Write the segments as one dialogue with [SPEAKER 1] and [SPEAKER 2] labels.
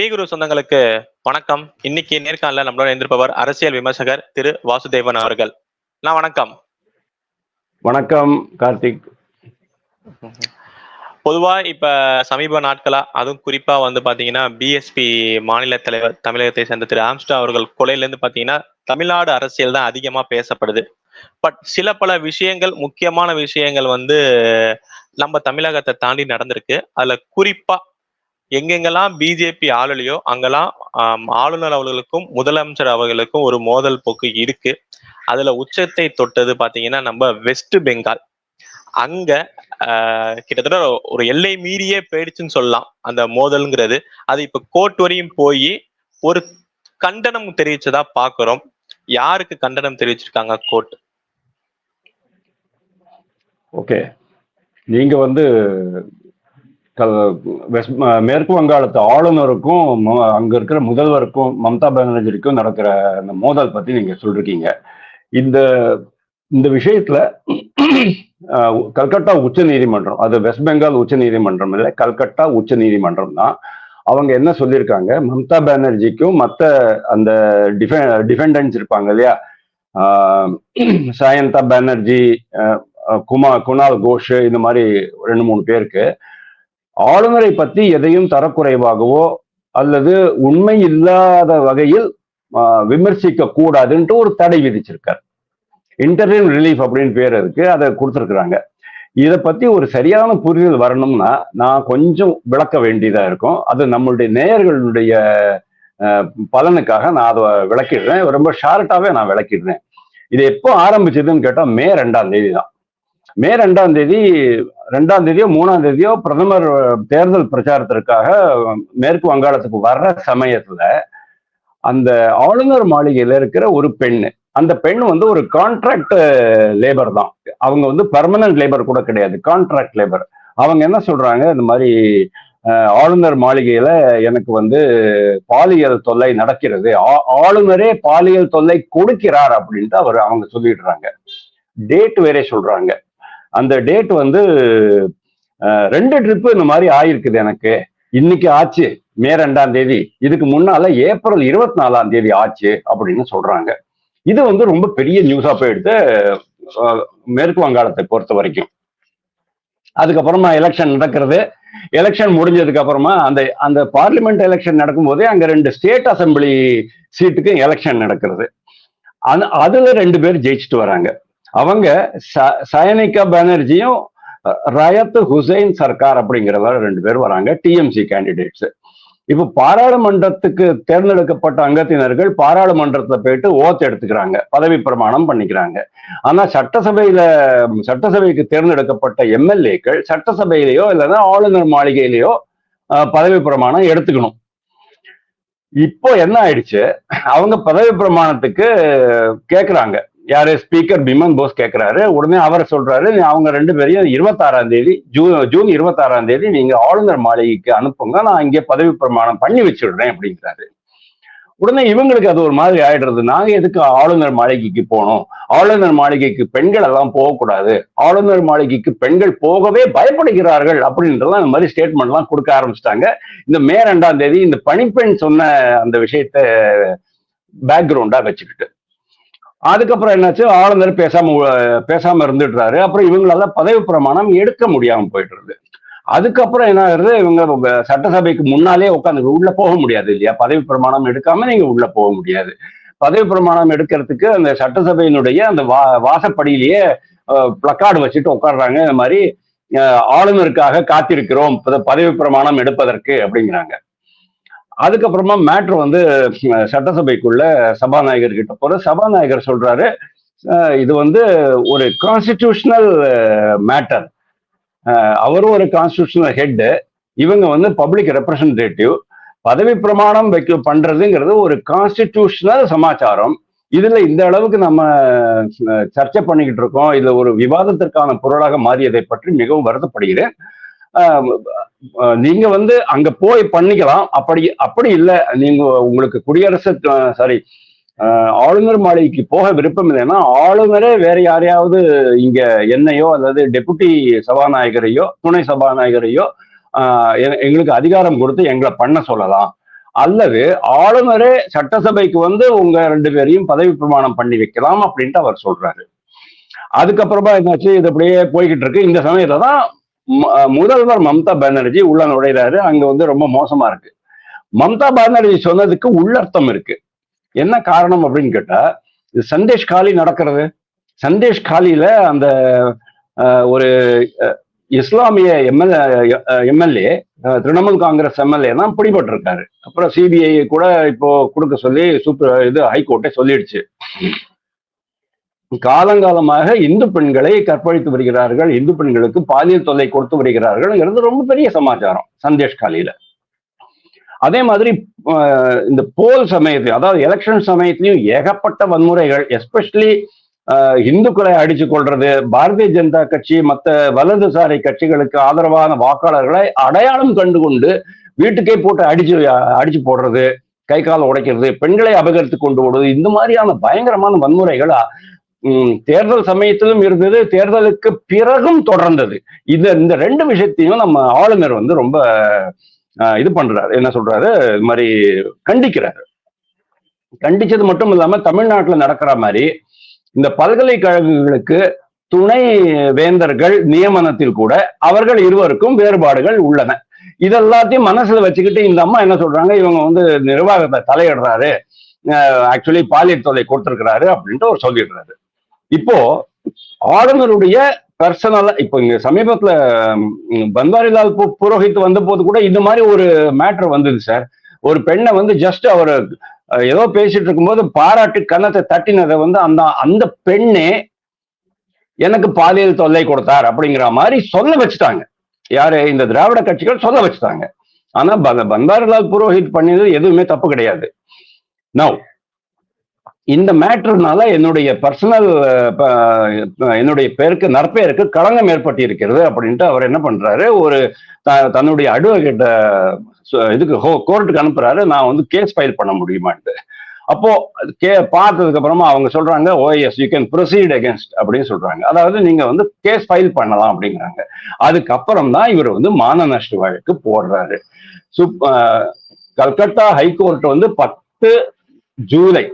[SPEAKER 1] ஸ்ரீ குரு சொந்தங்களுக்கு வணக்கம். இன்னைக்கு நேர்காணல நம்மளோட இருந்திருப்பவர் அரசியல் விமர்சகர் திரு வாசுதேவன் அவர்கள். நான் வணக்கம்.
[SPEAKER 2] வணக்கம் கார்த்திக்.
[SPEAKER 1] பொதுவா இப்ப சமீப நாட்களா அதுவும் குறிப்பா வந்து பாத்தீங்கன்னா பிஎஸ்பி மாநில தலைவர் தமிழகத்தை சேர்ந்த திரு ஆம்ஸ்டா அவர்கள் கொலையில இருந்து பாத்தீங்கன்னா தமிழ்நாடு அரசியல் தான் அதிகமா பேசப்படுது. பட் சில பல விஷயங்கள் முக்கியமான விஷயங்கள் வந்து நம்ம தமிழகத்தை தாண்டி நடந்திருக்கு. அதுல குறிப்பா எங்கெங்கெல்லாம் பிஜேபி ஆளுலையோ அங்கெல்லாம் ஆளுநர் அவர்களுக்கும் முதலமைச்சர் அவர்களுக்கும் ஒரு மோதல் போக்கு இருக்கு. அதுல உச்சத்தை தொட்டது பாத்தீங்கன்னா நம்ம வெஸ்ட் பெங்கால் அங்க கிட்டத்தட்ட ஒரு எல்லை மீறியே போயிடுச்சுன்னு சொல்லலாம் அந்த மோதல்ங்கிறது. அது இப்ப கோர்ட் வரையும் போய் ஒரு கண்டனம் தெரிவிச்சதா பாக்குறோம். யாருக்கு கண்டனம் தெரிவிச்சிருக்காங்க கோர்ட்
[SPEAKER 2] ஓகே நீங்க வந்து மேற்கு வங்காளத்து ஆளுநருக்கும் அங்க இருக்கிற முதல்வருக்கும் மம்தா பானர்ஜிக்கும் நடக்கிற அந்த மோதல் பத்தி நீங்க சொல்லிருக்கீங்க. இந்த இந்த விஷயத்துல கல்கட்டா உச்ச நீதிமன்றம் அது வெஸ்ட் பெங்கால் உச்ச நீதிமன்றம் இல்லை கல்கட்டா உச்ச நீதிமன்றம் தான். அவங்க என்ன சொல்லியிருக்காங்க மம்தா பானர்ஜிக்கும் மற்ற அந்த டிஃபெ டிஃபெண்டன்ஸ் இருப்பாங்க இல்லையா? சாயந்தா பானர்ஜி குமா குணால் கோஷ் இந்த மாதிரி ரெண்டு மூணு பேருக்கு. ஆளுநரை பத்தி எதையும் தரக்குறைவாகவோ அல்லது உண்மை இல்லாத வகையில் விமர்சிக்க கூடாதுன்ட்டு ஒரு தடை விதிச்சிருக்கார். இன்டர்வியூ ரிலீஃப் அப்படின்னு பேர் இருக்கு அதை கொடுத்துருக்குறாங்க. இதை பத்தி ஒரு சரியான புரிதல் வரணும்னா நான் கொஞ்சம் விளக்க வேண்டியதா இருக்கும். அது நம்மளுடைய நேயர்களுடைய பலனுக்காக நான் அதை விளக்கிடுறேன். ரொம்ப ஷார்ட்டாவே நான் விளக்கிடுறேன். இது எப்போ ஆரம்பிச்சதுன்னு கேட்டால் மே ரெண்டாம் தேதி தான். மே ரெண்டாம் தேதி ரெண்டாம் தேதியோ மூணாம் தேதியோ பிரதமர் தேர்தல் பிரச்சாரத்திற்காக மேற்கு வங்காளத்துக்கு வர்ற சமயத்துல அந்த ஆளுநர் மாளிகையில இருக்கிற ஒரு பெண் அந்த பெண் வந்து ஒரு கான்ட்ராக்ட் லேபர் தான். அவங்க வந்து பெர்மனன்ட் லேபர் கூட கிடையாது கான்ட்ராக்ட் லேபர் அவங்க என்ன சொல்றாங்க இந்த மாதிரி ஆளுநர் மாளிகையில எனக்கு வந்து பாலியல் தொல்லை நடக்கிறது ஆ- ஆளுநரே பாலியல் தொல்லை கொடுக்கிறார் அப்படின்ட்டு அவர் அவங்க சொல்லிடுறாங்க. டேட் வேறே சொல்றாங்க. அந்த டேட் வந்து ரெண்டு ட்ரிப்பு இந்த மாதிரி ஆயிருக்குது எனக்கு. இன்னைக்கு ஆச்சு மே ரெண்டாம் தேதி. இதுக்கு முன்னால ஏப்ரல் இருபத்தி நாலாம் தேதி ஆச்சு அப்படின்னு சொல்றாங்க. இது வந்து ரொம்ப பெரிய நியூஸா போயிடுது மேற்கு வங்காளத்தை பொறுத்த வரைக்கும். அதுக்கப்புறமா எலெக்ஷன் நடக்கிறது. எலெக்ஷன் முடிஞ்சதுக்கு அப்புறமா அந்த அந்த பார்லிமெண்ட் எலெக்ஷன் நடக்கும்போதே அங்க ரெண்டு ஸ்டேட் அசெம்பிளி சீட்டுக்கு எலெக்ஷன் நடக்கிறது. அதுல ரெண்டு பேர் ஜெயிச்சுட்டு வராங்க. அவங்க ச- சயனிகா பானர்ஜியும் ரயத் ஹுசைன் சர்க்கார் அப்படிங்கிறவர ரெண்டு பேர் வராங்க டிஎம்சி கேண்டிடேட்ஸ் இப்போ பாராளுமன்றத்துக்கு தேர்ந்தெடுக்கப்பட்ட அங்கத்தினர்கள் பாராளுமன்றத்துல போயிட்டு ஓத்து எடுத்துக்கிறாங்க பதவி பிரமாணம் பண்ணிக்கிறாங்க. ஆனா சட்டசபையில சட்டசபைக்கு தேர்ந்தெடுக்கப்பட்ட எம்எல்ஏக்கள் சட்டசபையிலேயோ இல்லைன்னா ஆளுநர் மாளிகையிலேயோ பதவி பிரமாணம் எடுத்துக்கணும். இப்போ என்ன ஆயிடுச்சு? அவங்க பதவி பிரமாணத்துக்கு கேக்குறாங்க. யாரு ஸ்பீக்கர் பிமன் போஸ் கேட்கிறாரு உடனே அவர் சொல்றாரு அவங்க ரெண்டு பேரையும் இருபத்தாறாம் தேதி ஜூன் ஜூன் இருபத்தாறாம் தேதி நீங்க ஆளுநர் மாளிகைக்கு அனுப்புங்க. நான் இங்கே பதவி பிரமாணம் பண்ணி வச்சிடுறேன் அப்படிங்கிறாரு. உடனே இவங்களுக்கு அது ஒரு மாதிரி ஆயிடுறது. நாங்க எதுக்கு ஆளுநர் மாளிகைக்கு போனோம் ஆளுநர் மாளிகைக்கு பெண்கள் எல்லாம் போகக்கூடாது. ஆளுநர் மாளிகைக்கு பெண்கள் போகவே பயப்படுகிறார்கள் அப்படின்றதெல்லாம் இந்த மாதிரி ஸ்டேட்மெண்ட் எல்லாம் கொடுக்க ஆரம்பிச்சிட்டாங்க. இந்த மே ரெண்டாம் தேதி இந்த பணிப்பெண் சொன்ன அந்த விஷயத்த பேக்ரவுண்டா வச்சுக்கிட்டு. அதுக்கப்புறம் என்னாச்சு? ஆளுநர் பேசாம பேசாம இருந்துடுறாரு அப்புறம் இவங்களால பதவி பிரமாணம் எடுக்க முடியாம போயிடுறது அதுக்கப்புறம் என்ன ஆகுது? இவங்க சட்டசபைக்கு முன்னாலே உட்காந்து உள்ள போக முடியாது இல்லையா? பதவி பிரமாணம் எடுக்காம நீங்க உள்ள போக முடியாது. பதவி பிரமாணம் எடுக்கிறதுக்கு அந்த சட்டசபையினுடைய அந்த வா வாசப்படியிலேயே பிளக்கார்டு வச்சுட்டு உட்காடுறாங்க இந்த மாதிரி ஆளுநருக்காக காத்திருக்கிறோம். பதவி பிரமாணம் எடுப்பதற்கு அப்படிங்கிறாங்க. அதுக்கப்புறமா மேட்ரு வந்து சட்டசபைக்குள்ள சபாநாயகர் கிட்ட போற சபாநாயகர் சொல்றாரு இது வந்து ஒரு கான்ஸ்டிடியூஷனல் மேட்டர் அவரும் ஒரு கான்ஸ்டிடியூஷனல் ஹெட்டு இவங்க வந்து பப்ளிக் ரெப்ரசன்டேட்டிவ் பதவி பிரமாணம் வைக்க பண்றதுங்கிறது ஒரு கான்ஸ்டிடியூஷனல் சமாச்சாரம். இதுல இந்த அளவுக்கு நம்ம சர்ச்சை பண்ணிக்கிட்டு இருக்கோம். இதுல ஒரு விவாதத்திற்கான பொருளாக மாறியதை பற்றி மிகவும் வருத்தப்படுகிறேன். நீங்க வந்து அங்க போய் பண்ணிக்கலாம். அப்படி அப்படி இல்லை. நீங்க உங்களுக்கு குடியரசு சாரி ஆளுநர் மாளிகைக்கு போக விருப்பம் இல்லைன்னா ஆளுநரே வேற யாரையாவது இங்க என்னையோ அல்லது டெபுட்டி சபாநாயகரையோ துணை சபாநாயகரையோ ஆஹ் எங்களுக்கு அதிகாரம் கொடுத்து எங்களை பண்ண சொல்லலாம். அல்லது ஆளுநரே சட்டசபைக்கு வந்து உங்க ரெண்டு பேரையும் பதவி பிரமாணம் பண்ணி வைக்கலாம் அப்படின்ட்டு அவர் சொல்றாரு. அதுக்கப்புறமா என்னாச்சு? இது அப்படியே போய்கிட்டு இருக்கு. இந்த சமயத்துல தான் முதல்வர் மம்தா பானர்ஜி உள்ள நுழைறாரு அங்க வந்து ரொம்ப மோசமா இருக்கு. மம்தா பானர்ஜி சொன்னதுக்கு உள்ளர்த்தம் இருக்கு. என்ன காரணம் அப்படின்னு கேட்டா இது சந்தேஷ் காலி நடக்கிறது. சந்தேஷ் காலியில அந்த ஒரு இஸ்லாமிய MLA MLA Trinamool Congress MLA தான் பிடிபட்டிருக்காரு. அப்புறம் சிபிஐ கூட இப்போ கொடுக்க சொல்லி சூப்பர் இது ஹைகோர்ட்டே சொல்லிடுச்சு. காலங்காலமாக இந்து பெண்களை கற்பழித்து வருகிறார்கள் இந்து பெண்களுக்கு பாலியல் தொல்லை கொடுத்து வருகிறார்கள்ங்கிறது ரொம்ப பெரிய சமாச்சாரம் சந்தேஷ் காலியில. அதே மாதிரி இந்த போல் சமயத்தில் அதாவது எலெக்ஷன் சமயத்திலையும் ஏகப்பட்ட வன்முறைகள் எஸ்பெஷலி இந்துக்களை அடிச்சு கொள்றது பாரதிய ஜனதா கட்சி மற்ற வலதுசாரி கட்சிகளுக்கு ஆதரவான வாக்காளர்களை அடையாளம் கண்டு கொண்டு வீட்டுக்கே போட்டு அடிச்சு அடிச்சு போடுறது கை கால் உடைக்கிறது பெண்களை அபகரித்து கொண்டு போடுறது இந்த மாதிரியான பயங்கரமான வன்முறைகள் தேர்தல் சமயத்திலும் இருந்தது. தேர்தலுக்கு பிறகும் தொடர்ந்தது. இந்த இந்த ரெண்டு விஷயத்தையும் நம்ம ஆளுநர் வந்து ரொம்ப ஆஹ், இது பண்றாரு. என்ன சொல்றாரு? இது மாதிரி கண்டிக்கிறாரு. கண்டிச்சது மட்டும் இல்லாம தமிழ்நாட்டுல நடக்கிற மாதிரி இந்த பல்கலைக்கழகங்களுக்கு துணை வேந்தர்கள் நியமனத்தில் கூட அவர்கள் இருவருக்கும் வேறுபாடுகள் உள்ளன. இதெல்லாத்தையும் மனசுல வச்சுக்கிட்டு இந்த அம்மா என்ன சொல்றாங்க? இவங்க வந்து நிர்வாகத்தை தலையிடுறாரு. ஆக்சுவலி பாலியல் தொலை கொடுத்துருக்கிறாரு அப்படின்ட்டு ஒரு சொல்லிடுறாரு. இப்போ ஆளுநருடைய பர்சனலா இப்போ இங்க சமீபத்துல பன்வாரிலால் புரோஹித் வந்த போது கூட இந்த மாதிரி ஒரு மேட்டர் வந்தது சார் ஒரு பெண்ணை வந்து ஜஸ்ட் அவர் ஏதோ பேசிட்டு இருக்கும்போது பாராட்டு கன்னத்தை தட்டினதை வந்து அந்த அந்த பெண்ணே எனக்கு பாலியல் தொல்லை கொடுத்தார் அப்படிங்கிற மாதிரி சொல்ல வச்சுட்டாங்க. யாரு? இந்த திராவிட கட்சிகள் சொல்ல வச்சுட்டாங்க. ஆனா ப- பன்வாரிலால் புரோஹித் பண்ணியது எதுவுமே தப்பு கிடையாது. நவ் இந்த மேட்டர்னால என்னுடைய பர்சனல் என்னுடைய பேருக்கு நற்பெயருக்கு களங்கம் ஏற்பட்டு இருக்கிறது அப்படின்ட்டு அவர் என்ன பண்றாரு ஒரு த- தன்னுடைய அட்வொகேட்ட இதுக்கு கோர்ட்டுக்கு அனுப்புறாரு நான் வந்து கேஸ் ஃபைல் பண்ண முடியுமான்ட்டு. அப்போ அது கே பார்த்ததுக்கு அப்புறமா அவங்க சொல்றாங்க oh yes you can proceed against அப்படின்னு சொல்றாங்க. அதாவது நீங்க வந்து கேஸ் ஃபைல் பண்ணலாம் அப்படிங்கிறாங்க. அதுக்கப்புறம் தான் இவர் வந்து மான நஷ்ட வழக்கு போடுறாரு. சுப் கல்கத்தா ஹைகோர்ட் வந்து பத்து ஜூலை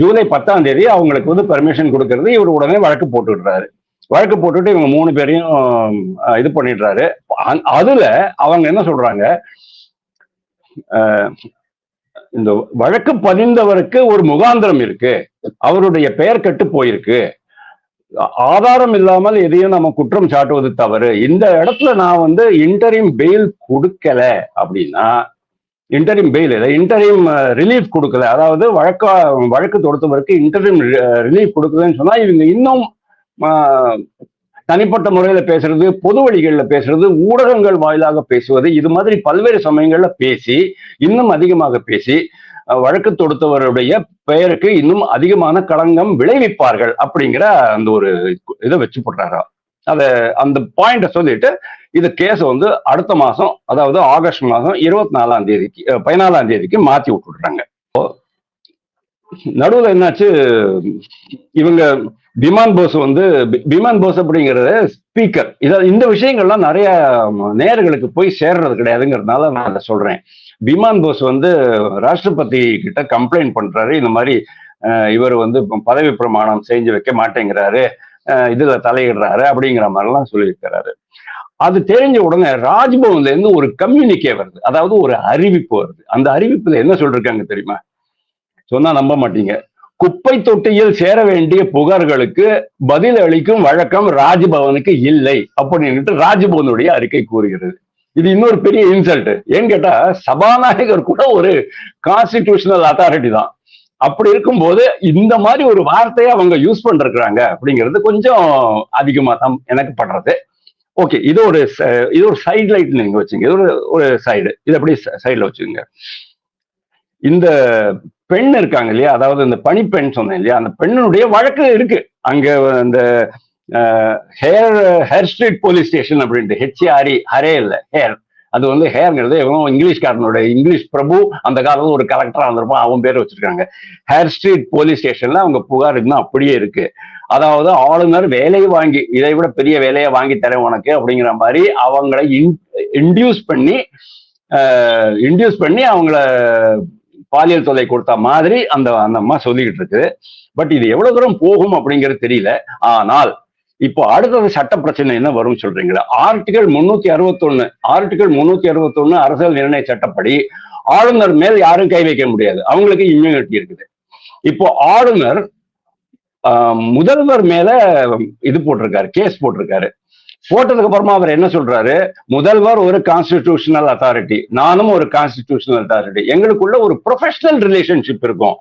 [SPEAKER 2] ஜூலை பத்தாம் தேதி அவங்களுக்கு வந்து பெர்மிஷன் கொடுக்கறது. இவர் உடனே வழக்கு போட்டுடுறாரு. வழக்கு போட்டுட்டு இவங்க மூணு பேரையும் இது பண்ணிடுறாரு. அதுல அவங்க என்ன சொல்றாங்க? இந்த வழக்கு பதிந்தவருக்கு ஒரு முகாந்திரம் இருக்கு. அவருடைய பெயர் கெட்டு போயிருக்கு. ஆதாரம் இல்லாமல் எதையும் நம்ம குற்றம் சாட்டுவது தவறு. இந்த இடத்துல நான் வந்து இன்டரிம் பெயில் கொடுக்கல அப்படின்னா இன்டரிம் பெயில் இல்லை இன்டரிம் ரிலீஃப் கொடுக்கல. அதாவது வழக்க வழக்கு தொடுத்தவருக்கு இன்டரிம் ரிலீஃப் கொடுக்கலன்னு சொன்னால் இவங்க இன்னும் தனிப்பட்ட முறையில் பேசுறது பொது வழிகளில் பேசுறது ஊடகங்கள் வாயிலாக பேசுவது இது மாதிரி பல்வேறு சமயங்களில் பேசி இன்னும் அதிகமாக பேசி வழக்கு தொடுத்தவருடைய பெயருக்கு இன்னும் அதிகமான களங்கம் விளைவிப்பார்கள் அப்படிங்கிற அந்த ஒரு இதை வச்சு போடுறாரா. அதை அந்த பாயிண்ட சொல்லிட்டு இது கேஸ் வந்து அடுத்த மாசம் அதாவது ஆகஸ்ட் மாசம் இருபத்தி நாலாம் தேதிக்கு பதினாலாம் தேதிக்கு மாத்தி விட்டுடுறாங்க. நடுவுல என்னாச்சு இவங்க பிமான் போஸ் வந்து பிமான் போஸ் அப்படிங்கிறது ஸ்பீக்கர் இத இந்த விஷயங்கள்லாம் நிறைய நேர்களுக்கு போய் சேர்றது கிடையாதுங்கிறதுனால நான் அதை சொல்றேன். பிமான் போஸ் வந்து ராஷ்டிரபதி கிட்ட கம்ப்ளைண்ட் பண்றாரு. இந்த மாதிரி இவர் வந்து பதவி பிரமாணம் செஞ்சு வைக்க மாட்டேங்கிறாரு. இதுல தலையிடுறாரு அப்படிங்கிற மாதிரிலாம் சொல்லியிருக்கிறாரு. அது தெரிஞ்ச உடனே ராஜ்பவன்ல இருந்து ஒரு கம்யூனிகே வருது. அதாவது ஒரு அறிவிப்பு வருது. அந்த அறிவிப்புல என்ன சொல்லிருக்காங்க தெரியுமா? சொன்னா நம்ப மாட்டீங்க. குப்பை தொட்டியில் சேர வேண்டிய புகார்களுக்கு பதில் அளிக்கும் வழக்கம் ராஜ்பவனுக்கு இல்லை அப்படின்னுட்டு ராஜ்பவனுடைய அறிக்கை கூறுகிறது. இது இன்னொரு பெரிய இன்சல்ட் ஏன்னு கேட்டா சபாநாயகர் கூட ஒரு கான்ஸ்டிடியூஷனல் அத்தாரிட்டி தான். அப்படி இருக்கும்போது இந்த மாதிரி ஒரு வார்த்தையை அவங்க யூஸ் பண்ணிருக்கிறாங்க அப்படிங்கிறது கொஞ்சம் அதிகமா தான் எனக்கு படுறது. ஓகே இது ஒரு இது ஒரு சைடு லைட் நீங்க வச்சுங்க. இது ஒரு ஒரு சைடு இது அப்படி சைடுல வச்சுங்க. இந்த பெண் இருக்காங்க இல்லையா? அதாவது இந்த பணிப்பெண் சொன்னேன் இல்லையா? அந்த பெண்ணுடைய வழக்கு இருக்கு. அங்க அந்த Hare Hare Street police station அப்படின்ட்டு H A R E Hare இல்ல ஹேர் அது வந்து ஹேர்ங்கிறது இவன் இங்கிலீஷ்காரனோட இங்கிலீஷ் பிரபு அந்த காலத்தில் ஒரு கலெக்டராக இருந்திருப்பான் அவன் பேர் வச்சிருக்காங்க. ஹேர் ஸ்ட்ரீட் போலீஸ் ஸ்டேஷன்ல அவங்க புகார் இன்னும் அப்படியே இருக்கு. அதாவது ஆளுநர் வேலையை வாங்கி இதை விட பெரிய வேலையை வாங்கி தரேன் உனக்கு அப்படிங்கிற மாதிரி அவங்களை இன்டியூஸ் பண்ணி இன்டியூஸ் பண்ணி அவங்கள பாலியல் தொல்லை கொடுத்த மாதிரி அந்த அந்த அம்மா சொல்லிக்கிட்டு இருக்கு பட் இது எவ்வளவு தூரம் போகும் அப்படிங்கிறது தெரியல. ஆனால் இப்போ அடுத்தது சட்ட பிரச்சனை என்ன வரும் சொல்றீங்களா? ஆர்டிகல் முன்னூத்தி அறுபத்தொன்னு ஆர்டிகல் முன்னூத்தி அறுபத்தொன்னு அரசியல் நிர்ணய சட்டப்படி ஆளுநர் மேல் யாரும் கை வைக்க முடியாது. அவங்களுக்கு இம்யூனிட்டி இருக்குது. இப்போ ஆளுநர் ஆஹ், முதல்வர் மேல இது போட்டிருக்காரு கேஸ் போட்டிருக்காரு. போட்டதுக்கு அப்புறமா அவர் என்ன சொல்றாரு? முதல்வர் ஒரு கான்ஸ்டிடியூஷனல் அத்தாரிட்டி நானும் ஒரு கான்ஸ்டிடியூஷனல் அத்தாரிட்டி எங்களுக்குள்ள ஒரு ப்ரொஃபஷனல் ரிலேஷன்ஷிப் இருக்கும்.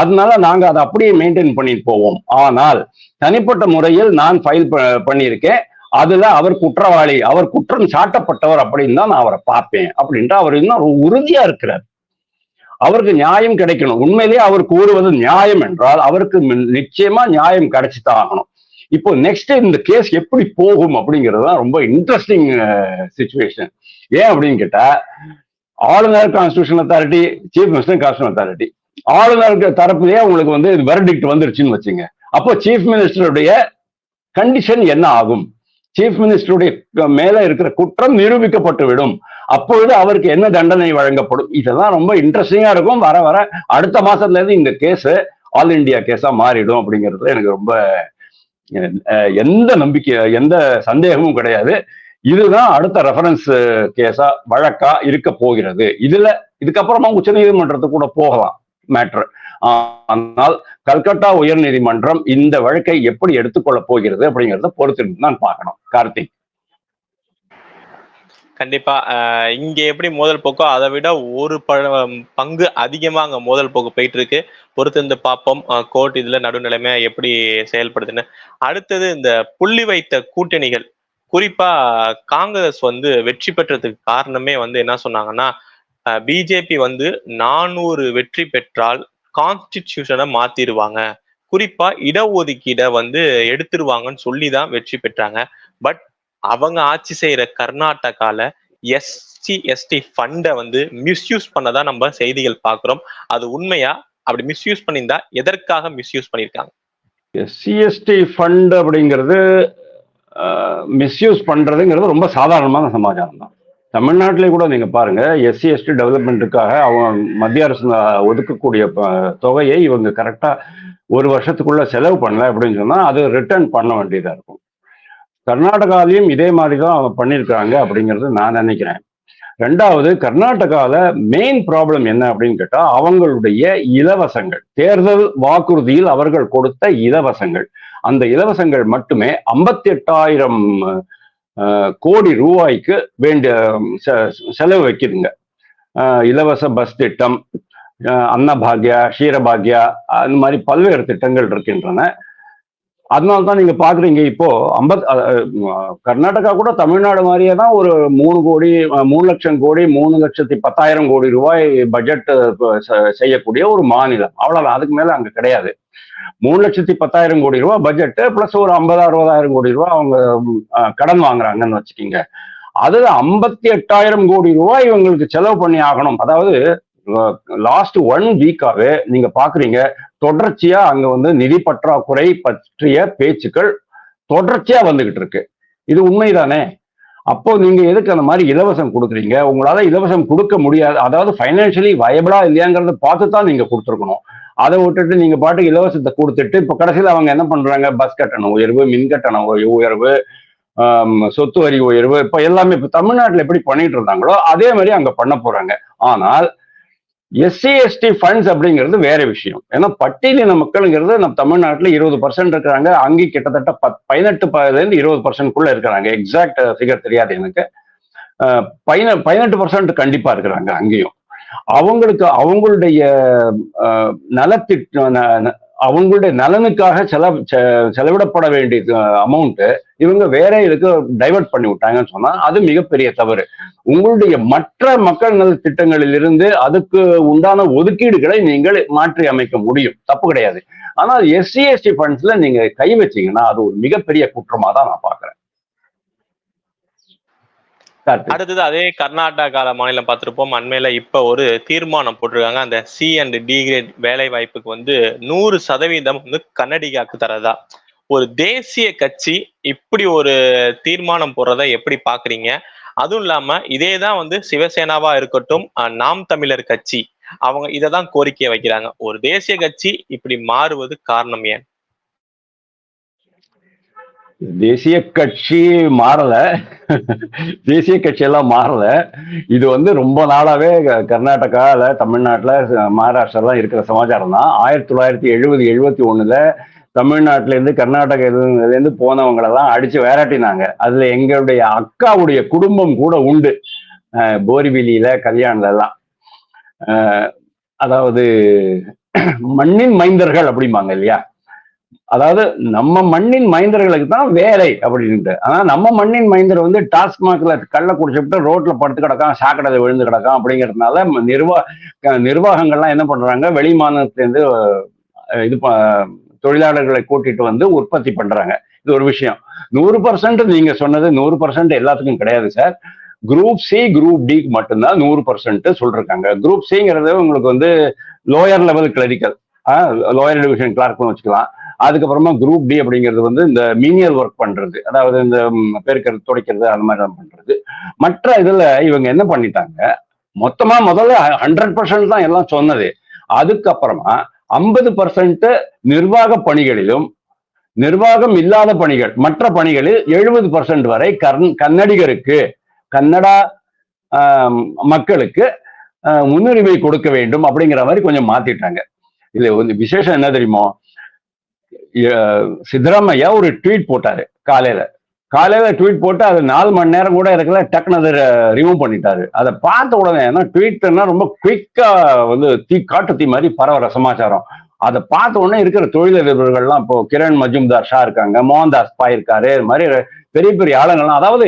[SPEAKER 2] அதனால நாங்க அதை அப்படியே மெயின்டைன் பண்ணிட்டு போவோம். ஆனால் தனிப்பட்ட முறையில் நான் ஃபைல் பண்ணியிருக்கேன். அதுல அவர் குற்றவாளி அவர் குற்றம் சாட்டப்பட்டவர் அப்படின்னு தான் நான் அவரை பார்ப்பேன் அப்படின்ட்டு அவர் இன்னும் உறுதியா இருக்கிறார். அவருக்கு நியாயம் கிடைக்கணும். உண்மையிலேயே அவர் கூறுவது நியாயம் என்றால் அவருக்கு நிச்சயமா நியாயம் கிடைச்சிதான் ஆகணும். இப்போ நெக்ஸ்ட் இந்த கேஸ் எப்படி போகும் அப்படிங்கிறது தான் ரொம்ப இன்ட்ரெஸ்டிங் சுச்சுவேஷன் ஏன் அப்படின்னு கேட்டா ஆளுநர் constitution authority chief minister constitution authority ஆளுநருக்கு தரப்புலயே உங்களுக்கு வந்து வெர்டிக்ட் வந்துருச்சுன்னு வச்சுங்க. அப்போ சீஃப் மினிஸ்டருடைய கண்டிஷன் என்ன ஆகும்? சீஃப் மினிஸ்டருடைய மேல இருக்கிற குற்றம் நிரூபிக்கப்பட்டு விடும் அப்பொழுது அவருக்கு என்ன தண்டனை வழங்கப்படும்? இதெல்லாம் ரொம்ப இன்ட்ரெஸ்டிங்கா இருக்கும். வர வர அடுத்த மாசத்துல இருந்து இந்த கேஸ் ஆல் இந்தியா கேஸா மாறிடும் அப்படிங்கிறது எனக்கு ரொம்ப எந்த நம்பிக்கை எந்த சந்தேகமும் கிடையாது. இதுதான் அடுத்த ரெஃபரன்ஸ் கேஸா வழக்கா இருக்க போகிறது. இதுல இதுக்கப்புறமா உச்ச நீதிமன்றத்துக்கு கூட போகலாம். மேட்ரு ஆனால் கல்கத்தா உயர்நீதிமன்றம் இந்த வழக்கை எப்படி எடுத்துக்கொள்ள போகிறது அப்படிங்கறத பொறுத்திருந்து தான் பார்க்கணும். கார்த்திக்.
[SPEAKER 1] கண்டிப்பா. அஹ் இங்க எப்படி மோதல் போக்கோ அதை விட ஒரு பங்கு அதிகமா அங்க மோதல் போக்கு போயிட்டு இருக்கு பொறுத்திருந்து பார்ப்போம். கோர்ட் இதுல நடுநிலைமை எப்படி செயல்படுதுன்னு. அடுத்தது இந்த புள்ளி வைத்த கூட்டணிகள். குறிப்பா காங்கிரஸ் வந்து வெற்றி பெற்றதுக்கு காரணமே வந்து என்ன சொன்னாங்கன்னா பிஜேபி வந்து நானூறு வெற்றி பெற்றால் கான்ஸ்டிடியூஷனை மாத்திடுவாங்க. குறிப்பா இடஒதுக்கீடை வந்து எடுத்துருவாங்கன்னு சொல்லி தான் வெற்றி பெற்றாங்க. பட் அவங்க ஆட்சி செய்யற கர்நாடகால எஸ்சி எஸ்டி ஃபண்டை வந்து மிஸ்யூஸ் பண்ணதான் நம்ம செய்திகள் பார்க்குறோம். அது உண்மையா? அப்படி மிஸ்யூஸ் பண்ணியிருந்தா எதற்காக மிஸ்யூஸ் பண்ணியிருக்காங்க?
[SPEAKER 2] சிஎஸ்டி ஃபண்ட் அப்படிங்கிறது மிஸ்யூஸ் பண்றதுங்கிறது ரொம்ப சாதாரணமான சமாச்சாரம் தான் தமிழ்நாட்டிலே கூட நீங்க பாருங்க எஸ்சி எஸ்டி டெவலப்மெண்ட்டுக்காக அவங்க மத்திய அரசு ஒதுக்கக்கூடிய தொகையை இவங்க கரெக்டா ஒரு வருஷத்துக்குள்ள செலவு பண்ணல அப்படின்னு சொன்னா அது ரிட்டர்ன் பண்ண வேண்டியதா இருக்கும். கர்நாடகாலையும் இதே மாதிரி தான் அவங்க பண்ணியிருக்காங்க அப்படிங்கிறது நான் நினைக்கிறேன். ரெண்டாவது கர்நாடகால மெயின் ப்ராப்ளம் என்ன அப்படின்னு கேட்டா அவங்களுடைய இலவசங்கள் தேர்தல் வாக்குறுதியில் அவர்கள் கொடுத்த இலவசங்கள். அந்த இலவசங்கள் மட்டுமே ஐம்பத்தி எட்டாயிரம் கோடி ரூபாய்க்கு வேண்டிய செலவு வைக்குதுங்க. இலவச பஸ் திட்டம் அன்னபாக்யா க்ஷீரபாக்யா அந்த மாதிரி பல்வேறு திட்டங்கள் இருக்கின்றன. அதனால தான் நீங்க பாக்குறீங்க. இப்போ ஐம்பத் கர்நாடகா கூட தமிழ்நாடு மாதிரியே தான் ஒரு மூணு கோடி மூணு லட்சம் கோடி மூணு லட்சத்தி பத்தாயிரம் கோடி ரூபாய் பட்ஜெட் செய்யக்கூடிய ஒரு மாநிலம். அவ்வளவுதான். அதுக்கு மேல அங்க கிடையாது. மூணு லட்சத்தி பத்தாயிரம் கோடி ரூபாய் பட்ஜெட் பிளஸ் ஒரு ஐம்பது அறுபதாயிரம் கோடி ரூபாய் அவங்க கடன் வாங்குறாங்கன்னு வச்சுக்கிங்க. அதுல ஐம்பத்தி எட்டாயிரம் கோடி ரூபாய் இவங்களுக்கு செலவு பண்ணி ஆகணும். அதாவது லாஸ்ட் ஒன் வீக்காவே நீங்க பாக்குறீங்க தொடர்ச்சியா அங்க வந்து நிதி பற்றாக்குறை பற்றிய பேச்சுக்கள் தொடர்ச்சியா வந்துகிட்டு இருக்கு. இது உண்மைதானே? அப்போ நீங்க எதுக்கு அந்த மாதிரி இலவசம் கொடுக்குறீங்க? உங்களால இலவசம் கொடுக்க முடியாது. அதாவது ஃபைனான்சியலி வயபிளா இல்லையாங்கிறத பார்த்து தான் நீங்க கொடுத்துருக்கணும். அதை விட்டுட்டு நீங்க பாட்டுக்கு இலவசத்தை கொடுத்துட்டு இப்ப கடைசியில் அவங்க என்ன பண்றாங்க? பஸ் கட்டணம் உயர்வு மின் கட்டணம் உயர்வு சொத்து வரி உயர்வு இப்ப எல்லாமே இப்ப தமிழ்நாட்டுல எப்படி பண்ணிட்டு இருந்தாங்களோ அதே மாதிரி அங்க பண்ண போறாங்க. ஆனால் எஸ்சி எஸ்டி ஃபண்ட்ஸ் அப்படிங்கிறது வேற விஷயம். ஏன்னா பட்டியலின மக்களுங்கிறது நம்ம தமிழ்நாட்டில் இருபது பர்சன்ட் இருக்கிறாங்க. அங்கே கிட்டத்தட்ட பத் பதினெட்டு இருந்து இருபது பர்சன்ட்குள்ள இருக்கிறாங்க. எக்ஸாக்ட் ஃபிகர் தெரியாது எனக்கு. பதின பதினெட்டு பர்சன்ட் கண்டிப்பா இருக்கிறாங்க அங்கேயும். அவங்களுக்கு அவங்களுடைய நலத்திட்ட ந- ந- அவங்களுடைய நலனுக்காக செல செ- செலவிடப்பட வேண்டிய அமௌண்ட்டு இவங்க வேற இதுக்கு டைவர்ட் பண்ணி விட்டாங்கன்னு சொன்னா அது மிகப்பெரிய தவறு. உங்களுடைய மற்ற மக்கள் நல திட்டங்களில் இருந்து அதுக்கு உண்டான ஒதுக்கீடுகளை நீங்கள் மாற்றி அமைக்க முடியும். தப்பு கிடையாது. ஆனால் எஸ்சிஎஸ்டி ஃபண்ட்ஸ்ல நீங்க கை வச்சீங்கன்னா அது ஒரு மிகப்பெரிய குற்றமா தான் நான் பாக்குறேன்
[SPEAKER 1] அடுத்தது அதே கர்நாடகால மாநிலம் பார்த்திருப்போம். அண்மையில இப்ப ஒரு தீர்மானம் போட்டிருக்காங்க. அந்த சி அண்ட் டி கிரேட் வேலை வாய்ப்புக்கு வந்து நூறு சதவீதம் வந்து கன்னடிகாக்கு தரதா ஒரு தேசிய கட்சி இப்படி ஒரு தீர்மானம் போடுறத எப்படி பாக்குறீங்க? அதுவும் இல்லாம இதே தான் வந்து சிவசேனாவா இருக்கட்டும் அஹ், நாம் தமிழர் கட்சி. அவங்க இதை தான் கோரிக்கையை வைக்கிறாங்க. ஒரு தேசிய கட்சி இப்படி மாறுவது காரணம் ஏன்?
[SPEAKER 2] தேசிய கட்சி மாறல. தேசிய கட்சி எல்லாம் மாறல. இது வந்து ரொம்ப நாளாவே க- தமிழ்நாட்டில் தமிழ்நாட்டுல மகாராஷ்டிராலாம் இருக்கிற சமாச்சாரம் தான். ஆயிரத்தி தொள்ளாயிரத்தி எழுபது எழுபத்தி ஒண்ணுல தமிழ்நாட்டிலேருந்து கர்நாடகாலேருந்து போனவங்களெல்லாம் அடிச்சு வேறாட்டினாங்க அதுல எங்களுடைய அக்காவுடைய குடும்பம் கூட உண்டு. அஹ், போரிவிலியில எல்லாம். அதாவது மண்ணின் மைந்தர்கள் அப்படிம்பாங்க இல்லையா? அதாவது நம்ம மண்ணின் மைந்தர்களுக்கு தான் வேலை அப்படின்ட்டு. ஆனா நம்ம மண்ணின் மைந்தர் வந்து டாஸ்மாக்ல கள்ள குடிச்சுட்டு ரோட்ல படுத்து கிடக்கான் சாக்கடை விழுந்து கிடக்கான் அப்படிங்கிறதுனால நிர்வாக நிர்வாகங்கள்லாம் என்ன பண்றாங்க வெளி மாநிலத்திலேருந்து இது ப- தொழிலாளர்களை கூட்டிட்டு வந்து உற்பத்தி பண்றாங்க. இது ஒரு விஷயம். நூறு பர்சன்ட் நீங்க சொன்னது நூறு பர்சன்ட் எல்லாத்துக்கும் கிடையாது sir. Group C group D மட்டும்தான் நூறு பர்சன்ட் சொல்றாங்க குரூப் சிங்கிறது உங்களுக்கு வந்து lower level clerical lower division கிளார்க்னு வச்சுக்கலாம். அதுக்கப்புறமா குரூப் டி அப்படிங்கிறது வந்து இந்த மீனியல் ஒர்க் பண்றது. அதாவது இந்த பெருக்கிறது துடைக்கிறது அந்த மாதிரி பண்றது. மற்ற இதுல இவங்க என்ன பண்ணிட்டாங்க? மொத்தமா முதல்ல ஹண்ட்ரட் பர்சன்ட் தான் எல்லாம் சொன்னது. அதுக்கப்புறமா ஐம்பது பர்சன்ட் நிர்வாக பணிகளிலும் நிர்வாகம் இல்லாத பணிகள் மற்ற பணிகளில் எழுபது பர்சன்ட் வரை கர்ந் கன்னடிகருக்கு கன்னடா மக்களுக்கு ஆஹ், முன்னுரிமை கொடுக்க வேண்டும் அப்படிங்கிற மாதிரி கொஞ்சம் மாத்திட்டாங்க. இதுல வந்து விசேஷம் என்ன தெரியுமோ? சித்தராமையா ஒரு ட்வீட் போட்டாரு காலையில. காலையில ட்வீட் போட்டு அது நாலு மணி நேரம் கூட இருக்கல டக்குன்னு அதை ரிமூவ் பண்ணிட்டாரு. அதை பார்த்த உடனே ஏன்னா ட்வீட்னா ரொம்ப குயிக்கா வந்து தீ காட்டு தீ மாதிரி பரவற சமாச்சாரம். அதை பார்த்த உடனே இருக்கிற தொழிலதிபர்கள்லாம் இப்போ கிரண் மஜும்தார் ஷா இருக்காங்க மோகன்தாஸ் பாய் இருக்காரு இது மாதிரி பெரிய பெரிய ஆளுங்கள்லாம் அதாவது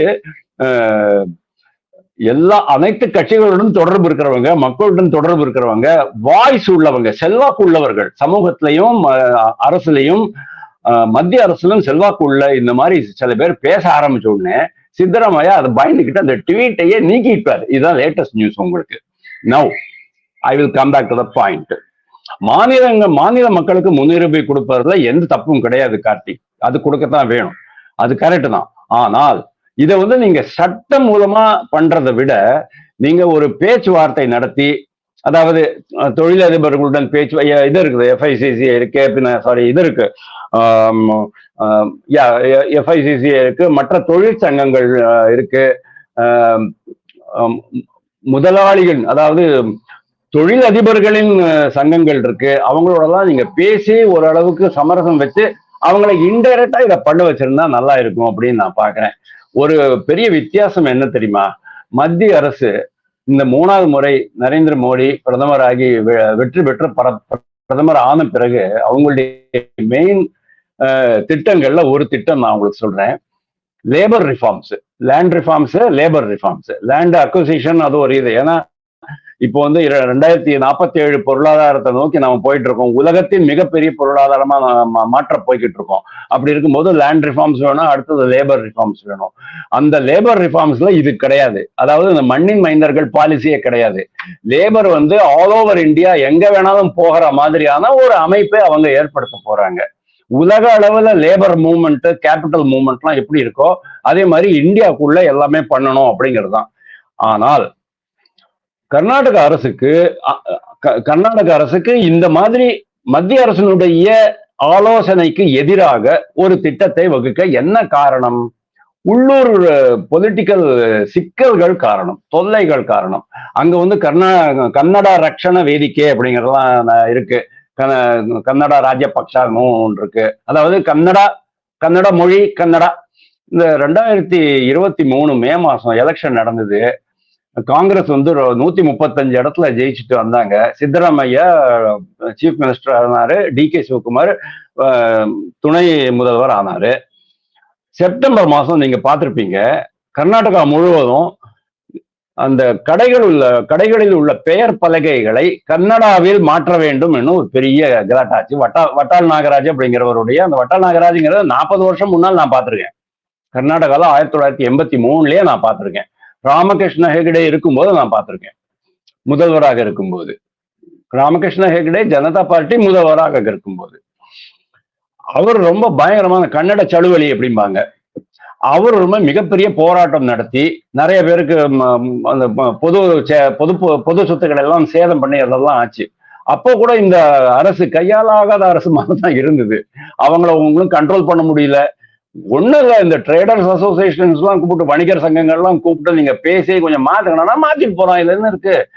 [SPEAKER 2] எல்லா அனைத்து கட்சிகளுடன் தொடர்பு இருக்கிறவங்க மக்களுடன் தொடர்பு இருக்கிறவங்க வாய்ஸ் உள்ளவங்க செல்வாக்கு உள்ளவர்கள் சமூகத்திலையும் அரசுலையும் அஹ், மத்திய அரசுலும் செல்வாக்கு உள்ள இந்த மாதிரி சில பேர் பேச ஆரம்பிச்ச உடனே சித்தராமையா அதை பயந்துக்கிட்டு அந்த ட்வீட்டையே நீக்கிட்டார் இதுதான் லேட்டஸ்ட் நியூஸ் உங்களுக்கு. Now I will come back to the point மாநிலங்க மாநில மக்களுக்கு முன்னுரிமை கொடுப்பதுல எந்த தப்பும் கிடையாது கார்த்திக். அது கொடுக்கத்தான் வேணும். அது கரெக்ட் தான். ஆனால் இதை வந்து நீங்க சட்டம் மூலமா பண்றதை விட நீங்க ஒரு பேச்சுவார்த்தை நடத்தி அதாவது தொழிலதிபர்களுடன் பேச்சு இது இருக்குது எஃப்ஐசிசி இருக்கு பின்ன சாரி இது இருக்கு. எஃப்ஐசிசி இருக்கு மற்ற தொழிற்சங்கங்கள் இருக்கு. முதலாளிகள் அதாவது தொழில் அதிபர்களின் சங்கங்கள் இருக்கு. அவங்களோடலாம் நீங்க பேசி ஓரளவுக்கு சமரசம் வச்சு அவங்களை இன்டைரக்டா இதை பண்ண வச்சிருந்தா நல்லா இருக்கும் அப்படின்னு நான் பாக்குறேன் ஒரு பெரிய வித்தியாசம் என்ன தெரியுமா? மத்திய அரசு இந்த மூணாவது முறை நரேந்திர மோடி பிரதமராகி வெ- வெற்றி பெற்று பர- பிரதமர் ஆன பிறகு அவங்களுடைய மெயின் திட்டங்கள்ல ஒரு திட்டம் நான் உங்களுக்கு சொல்றேன். Labour reforms land reforms labour reforms land acquisition அது ஒரு இது. ஏன்னா இப்போ வந்து ரெண்டாயிரத்தி நாற்பத்தி ஏழு பொருளாதாரத்தை நோக்கி நம்ம போயிட்டு இருக்கோம் உலகத்தின் மிகப்பெரிய பொருளாதாரமா மாற்ற போய்கிட்டு இருக்கோம் அப்படி இருக்கும்போது லேண்ட் ரிஃபார்ம்ஸ் வேணும் அடுத்தது லேபர் ரிஃபார்ம்ஸ் வேணும். அந்த லேபர் ரிஃபார்ம்ஸ்ல இது கிடையாது. அதாவது இந்த மண்ணின் மைந்தர்கள் பாலிசியே கிடையாது. லேபர் வந்து ஆல் ஓவர் இந்தியா எங்க வேணாலும் போகிற மாதிரியான ஒரு அமைப்பை அவங்க ஏற்படுத்த போறாங்க. உலக அளவுல லேபர் மூவ்மெண்ட் கேபிட்டல் மூவ்மெண்ட்லாம் எப்படி இருக்கோ அதே மாதிரி இந்தியாவுக்குள்ள எல்லாமே பண்ணணும் அப்படிங்கிறது தான். ஆனால் கர்நாடக அரசுக்கு கர்நாடக அரசுக்கு இந்த மாதிரி மத்திய அரசினுடைய ஆலோசனைக்கு எதிராக ஒரு திட்டத்தை வகுக்க என்ன காரணம்? உள்ளூர் பொலிட்டிக்கல் சிக்கல்கள் காரணம் தொல்லைகள் காரணம். அங்க வந்து கர்நா கன்னடா ரக்ஷண வேதிக்கை அப்படிங்கறதெல்லாம் இருக்கு. கன- கன்னடா ராஜ்யபக்ஷான்னு ஒன்று இருக்கு. அதாவது கன்னடா கன்னட மொழி கன்னடா. இந்த ரெண்டாயிரத்தி இருபத்தி மூணு மே மாசம் எலெக்ஷன் நடந்தது. காங்கிரஸ் வந்து நூத்தி முப்பத்தஞ்சு இடத்துல ஜெயிச்சுட்டு வந்தாங்க. சித்தராமையா சீஃப் மினிஸ்டர் ஆனாரு டி கே சிவகுமார் துணை முதல்வர் ஆனாரு. செப்டம்பர் மாசம் நீங்க பார்த்துருப்பீங்க. கர்நாடகா முழுவதும் அந்த கடைகள் உள்ள கடைகளில் உள்ள பெயர் பலகைகளை கன்னடாவில் மாற்ற வேண்டும் என்று ஒரு பெரிய கிராட்டாச்சு வட்டா வட்டால் நாகராஜ் அப்படிங்கிறவருடைய அந்த வட்டால் நாகராஜுங்கிறத நாற்பது வருஷம் முன்னால் நான் பார்த்துருக்கேன். கர்நாடகாவில் ஆயிரத்தி தொள்ளாயிரத்தி எண்பத்தி மூணுலயே நான் பார்த்துருக்கேன். ராமகிருஷ்ண ஹெகடே இருக்கும்போது நான் பார்த்திருக்கேன். முதல்வராக இருக்கும்போது. ராமகிருஷ்ண ஹெகடே ஜனதா பார்ட்டி முதல்வராக இருக்கும்போது. அவர் ரொம்ப பயங்கரமான கன்னட சழுவலி அப்படிம்பாங்க. அவர் ரொம்ப மிகப்பெரிய போராட்டம் நடத்தி நிறைய பேருக்கு அந்த பொது சே- பொது பொது சொத்துக்கள் எல்லாம் சேதம் பண்ணி அதெல்லாம் ஆச்சு. அப்போ கூட இந்த அரசு கையாலாகாத அரசு மாதிரி தான் இருந்தது. அவங்கள அவங்களும் கண்ட்ரோல் பண்ண முடியல. ஒன்றும் இல்லை இந்த ட்ரேடர்ஸ் அசோசியேஷன்ஸ்லாம் கூப்பிட்டு வணிகர் சங்கங்கள்லாம் கூப்பிட்டு நீங்க பேசி கொஞ்சம் மாத்துக்கணும்னா மாத்திட்டு போறோம் இதுல என்ன இருக்கு?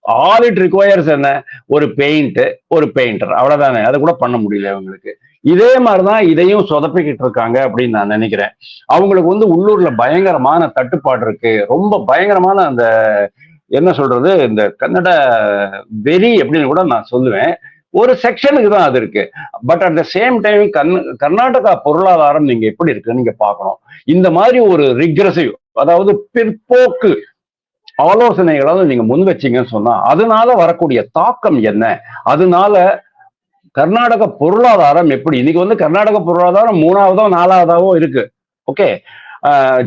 [SPEAKER 2] ஆல் இட் ரிக்வயர்ஸ் என்ன? ஒரு பெயிண்ட் ஒரு பெயிண்டர் அவ்வளவுதானே. அதை கூட பண்ண முடியல இவங்களுக்கு. இதே மாதிரிதான் இதையும் சொதப்பிக்கிட்டு இருக்காங்க அப்படின்னு நான் நினைக்கிறேன். அவங்களுக்கு வந்து உள்ளூர்ல பயங்கரமான தட்டுப்பாடு இருக்கு. ரொம்ப பயங்கரமான அந்த என்ன சொல்றது இந்த கன்னட வெறி அப்படின்னு கூட நான் சொல்லுவேன். ஒரு செக்ஷனுக்கு தான் அது இருக்கு. But at the same time கர்ந் Karnataka பொருளாதாரம் நீங்க எப்படி இருக்குன்னு நீங்க பார்க்கணும். இந்த மாதிரி ஒரு ரிக்ரசிவ் அதாவது பிற்போக்கு ஆலோசனைகளாவது நீங்க முன் வச்சீங்கன்னு சொன்னா அதனால வரக்கூடிய தாக்கம் என்ன? அதனால கர்நாடக பொருளாதாரம் எப்படி? இன்னைக்கு வந்து கர்நாடக பொருளாதாரம் மூணாவதோ நாலாவதாவோ இருக்கு. ஓகே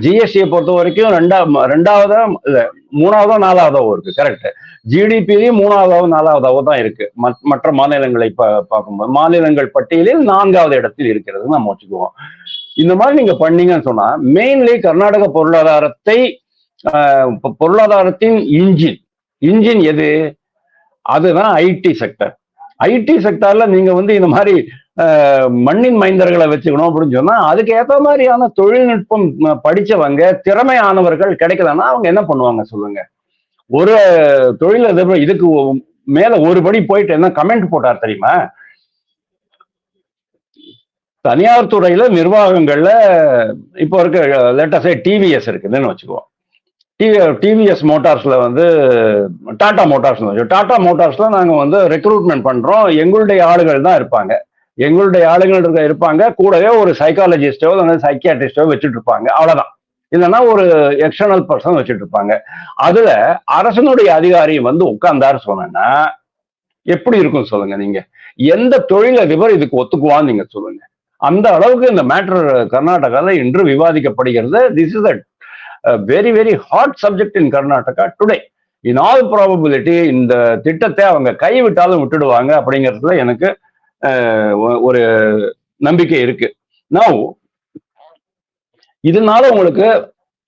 [SPEAKER 2] ஜிஎஸ்டியை பொறுத்த வரைக்கும் ரெண்டா ரெண்டாவதா மூணாவதோ நாலாவதோ இருக்கு. கரெக்ட் ஜிடிபிலையும் மூணாவதாவோ நாலாவதாவோ தான் இருக்கு. மத்- மற்ற மாநிலங்களை பார்க்கும்போது மாநிலங்கள் பட்டியலில் நான்காவது இடத்தில் இருக்கிறது நம்ம வச்சுக்குவோம். இந்த மாதிரி நீங்க பண்ணீங்கன்னு சொன்னா மெயின்லி கர்நாடக பொருளாதாரத்தை பொருளாதாரத்தின் இன்ஜின் இன்ஜின் எது? அதுதான் ஐடி செக்டர் ஐடி செக்டர்ல நீங்க வந்து இந்த மாதிரி மண்ணின் மைந்தர்களை வச்சுக்கணும் அப்படின்னு சொன்னா அதுக்கு ஏத்த மாதிரியான தொழில்நுட்பம் படிச்சவங்க திறமையானவர்கள் கிடைக்கலன்னா அவங்க என்ன பண்ணுவாங்க சொல்லுங்க? ஒரு தொழிலதிபர் இதுக்கு மேல ஒரு படி போயிட்டு என்ன கமெண்ட் போட்டார் தெரியுமா? தனியார் துறையில நிர்வாகங்கள்ல இப்போ இருக்க லேட்டஸ்டே டிவிஎஸ் இருக்குதுன்னு வச்சுக்குவோம். டிவி டிவிஎஸ் மோட்டார்ஸ்ல வந்து டாடா மோட்டார்ஸ் டாடா மோட்டார்ஸ்ல நாங்க வந்து ரெக்ரூட்மெண்ட் பண்றோம். எங்களுடைய ஆளுகள் தான் இருப்பாங்க. எங்களுடைய ஆளுகள் இருக்க இருப்பாங்க. கூடவே ஒரு சைக்காலஜிஸ்டோ அல்லது சைக்கியாட்ரிஸ்டோ வச்சுட்டு இருப்பாங்க. அவ்வளவுதான். இல்லைன்னா ஒரு எக்ஸ்டர்னல் பர்சன் வச்சுட்டு இருப்பாங்க அதுல அரசனுடைய அதிகாரி வந்து உட்கார்ந்தாரு சொன்னா எப்படி இருக்கும் சொல்லுங்க நீங்க? எந்த தொழிலதிபர் இதுக்கு ஒத்துக்குவான்னு நீங்க சொல்லுங்க. அந்த அளவுக்கு இந்த மேட்டர் கர்நாடகால இன்று விவாதிக்கப்படுகிறது. This is a very very hot subject in Karnataka today in all probability இந்த திட்டத்தை அவங்க கைவிட்டாலும் விட்டுடுவாங்க அப்படிங்கிறதுல எனக்கு ஒரு நம்பிக்கை இருக்கு. நவ் இதனால உங்களுக்கு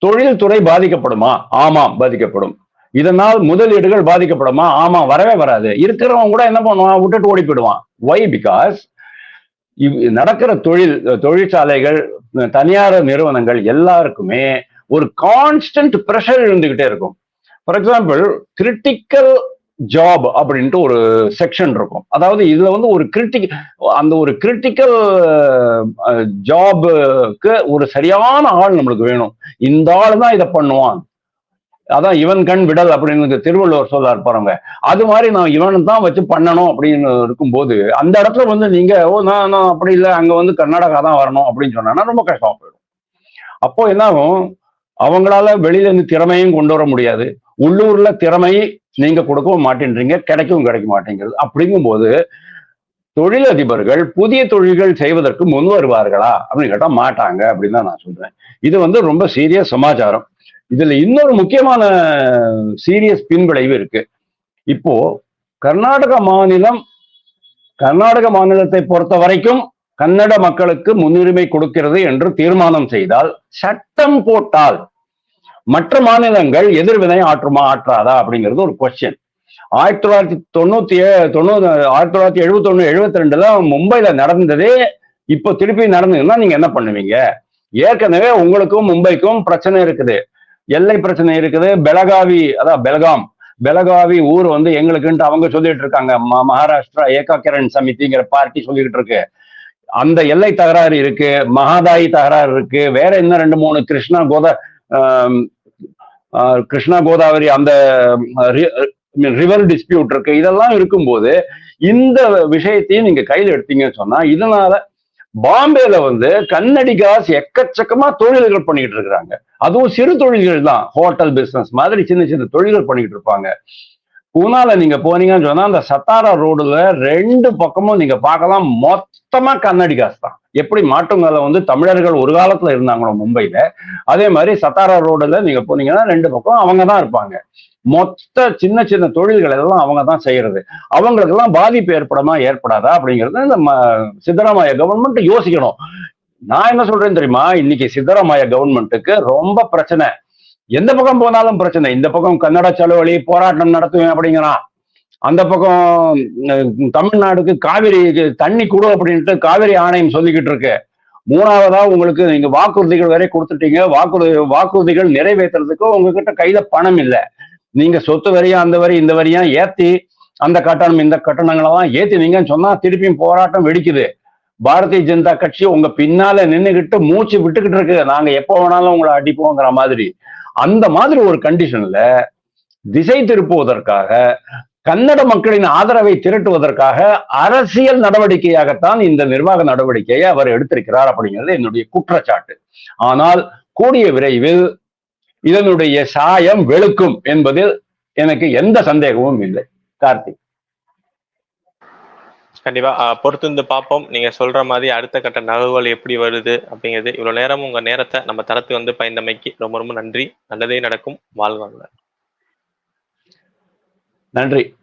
[SPEAKER 2] தொழில்துறை பாதிக்கப்படுமா? ஆமாம் பாதிக்கப்படும். இதனால் முதலீடுகள் பாதிக்கப்படுமா? ஆமா வரவே வராது. இருக்கிறவங்க கூட என்ன பண்ணுவான்? விட்டுட்டு ஓடி போயிடுவான் வை பிகாஸ் நடக்கிற தொழில் தொழிற்சாலைகள் தனியார் நிறுவனங்கள் எல்லாருக்குமே ஒரு கான்ஸ்டன்ட் ப்ரெஷர் இருந்துகிட்டே இருக்கும். ஃபார் எக்ஸாம்பிள் கிரிட்டிக்கல் ஜாப் அப்படின்ட்டு ஒரு செக்ஷன் இருக்கும். அதாவது இதுல வந்து ஒரு கிரிட்டிக் அந்த ஒரு கிரிட்டிக்கல் ஜாபுக்கு ஒரு சரியான ஆள் நம்மளுக்கு வேணும். இந்த ஆள் தான் இதை பண்ணுவான். அதான் இவன் கண் விடல் அப்படின்னு திருவள்ளுவர் சொல்ல பாருங்க. அது மாதிரி நான் இவன் தான் வச்சு பண்ணணும் அப்படின்னு இருக்கும்போது அந்த இடத்துல வந்து நீங்க ஓ நான் நான் அப்படி இல்லை. அங்க வந்து கர்நாடகா தான் வரணும் அப்படின்னு சொன்னா ரொம்ப கஷ்டமா போயிடும். அப்போ என்ன ஆகும் அவங்களால வெளியில இருந்து திறமையும் கொண்டு வர முடியாது. உள்ளூர்ல திறமை நீங்க கொடுக்கவும் மாட்டேன்றீங்க கிடைக்கவும் கிடைக்க மாட்டேங்கிறது அப்படிங்கும்போது தொழிலதிபர்கள் புதிய தொழில்கள் செய்வதற்கு முன் வருவார்களா அப்படின்னு கேட்டா மாட்டாங்க அப்படின்னு தான் நான் சொல்றேன். இது வந்து ரொம்ப சீரியஸ் சமாச்சாரம். இதுல இன்னொரு முக்கியமான சீரியஸ் பின்விளைவு இருக்கு. இப்போ கர்நாடக மாநிலம் கர்நாடக மாநிலத்தை பொறுத்த வரைக்கும் கன்னட மக்களுக்கு முன்னுரிமை கொடுக்கிறது என்று தீர்மானம் செய்தால் சட்டம் போட்டால் மற்ற மாநிலங்கள் எதிர்வினை ஆற்றுமா ஆற்றாதா அப்படிங்கிறது ஒரு கொஸ்டின் ஆயிரத்தி தொள்ளாயிரத்தி தொண்ணூத்தி ஏழு தொண்ணூறு ஆயிரத்தி தொள்ளாயிரத்தி எழுபத்தி ஒண்ணு எழுபத்தி ரெண்டுல மும்பைல நடந்ததே இப்போ திருப்பி நடந்ததுன்னா நீங்க என்ன பண்ணுவீங்க? ஏற்கனவே உங்களுக்கும் மும்பைக்கும் பிரச்சனை இருக்குது. எல்லை பிரச்சனை இருக்குது. பெலகாவி அதான் பெலகாம். பெலகாவி ஊர் வந்து எங்களுக்குன்ட்டு அவங்க சொல்லிட்டு இருக்காங்க. மகாராஷ்டிரா ஏகாக்கரன் சமிதிங்கிற பார்ட்டி சொல்லிக்கிட்டு இருக்கு. அந்த எல்லை தகராறு இருக்கு. மகாதாயி தகராறு இருக்கு. வேற இன்னும் ரெண்டு மூணு கிருஷ்ணா கோதா கிருஷ்ணா கோதாவரி அந்த ரிவர் டிஸ்பியூட் இருக்கு. இதெல்லாம் இருக்கும்போது இந்த விஷயத்தையும் நீங்க கையில் எடுத்தீங்கன்னு சொன்னா இதனால பாம்பேல வந்து கன்னடிகாஸ் எக்கச்சக்கமா தொழில்கள் பண்ணிக்கிட்டு இருக்கிறாங்க. அதுவும் சிறு தொழில்கள் தான். ஹோட்டல் பிசினஸ் மாதிரி சின்ன சின்ன தொழில்கள் பண்ணிக்கிட்டு இருப்பாங்க. பூனால நீங்க போனீங்கன்னு சொன்னா அந்த சத்தாரா ரோடுல ரெண்டு பக்கமும் நீங்க பார்க்கலாம். மொத்தமா காசு தான். எப்படி மாட்டுங்கால வந்து தமிழர்கள் ஒரு காலத்துல இருந்தாங்களோ மும்பையில அதே மாதிரி சத்தாரா ரோடுல நீங்க போனீங்கன்னா ரெண்டு பக்கம் அவங்க தான் இருப்பாங்க. மொத்த சின்ன சின்ன தொழில்கள் எல்லாம் அவங்க தான் செய்யறது. அவங்களுக்கெல்லாம் பாதிப்பு ஏற்படமா ஏற்படாதா அப்படிங்கிறது இந்த ம- கவர்மெண்ட் யோசிக்கணும். நான் என்ன சொல்றேன்னு தெரியுமா? இன்னைக்கு சித்தராமையா கவர்மெண்ட்டுக்கு ரொம்ப பிரச்சனை. எந்த பக்கம் போனாலும் பிரச்சனை. இந்த பக்கம் கன்னட செலவழி போராட்டம் நடத்துவேன் அப்படிங்கிறான். அந்த பக்கம் தமிழ்நாடுக்கு காவிரி தண்ணி கொடு அப்படின்ட்டு காவிரி ஆணையம் சொல்லிக்கிட்டு இருக்கு. மூணாவதா உங்களுக்கு நீங்க வாக்குறுதிகள் வரை கொடுத்துட்டீங்க. வாக்குறுதி வாக்குறுதிகள் நிறைவேற்றுறதுக்கு உங்ககிட்ட கையில பணம் இல்லை. நீங்க சொத்து வரியா அந்த வரி இந்த வரியா ஏத்தி அந்த கட்டணம் இந்த கட்டணங்களெல்லாம் ஏத்தினீங்கன்னு சொன்னா திருப்பியும் போராட்டம் வெடிக்குது. பாரதிய ஜனதா கட்சி உங்க பின்னால நின்னுகிட்டு மூச்சு விட்டுக்கிட்டு இருக்கு. நாங்க எப்போ வேணாலும் உங்களை அடிப்போங்கிற மாதிரி. அந்த மாதிரி ஒரு கண்டிஷன்ல திசை திருப்புவதற்காக கன்னட மக்களின் ஆதரவை திரட்டுவதற்காக அரசியல் நடவடிக்கையாகத்தான் இந்த நிர்வாக நடவடிக்கையை அவர் எடுத்திருக்கிறார் அப்படிங்கிறது என்னுடைய குற்றச்சாட்டு. ஆனால் கூடிய விரைவில் இதனுடைய சாயம் வெளுக்கும் என்பதில் எனக்கு எந்த சந்தேகமும் இல்லை. கார்த்திக்.
[SPEAKER 1] கண்டிப்பா. பொறுத்து வந்து பார்ப்போம். நீங்க சொல்ற மாதிரி அடுத்த கட்ட நகர்வுகள் எப்படி வருது அப்படிங்கிறது இவ்வளவு நேரம் உங்க நேரத்தை நம்ம தரத்து வந்து பயந்தமைக்கு ரொம்ப ரொம்ப நன்றி. நல்லதே நடக்கும். வாழ்வாங்க
[SPEAKER 2] நன்றி.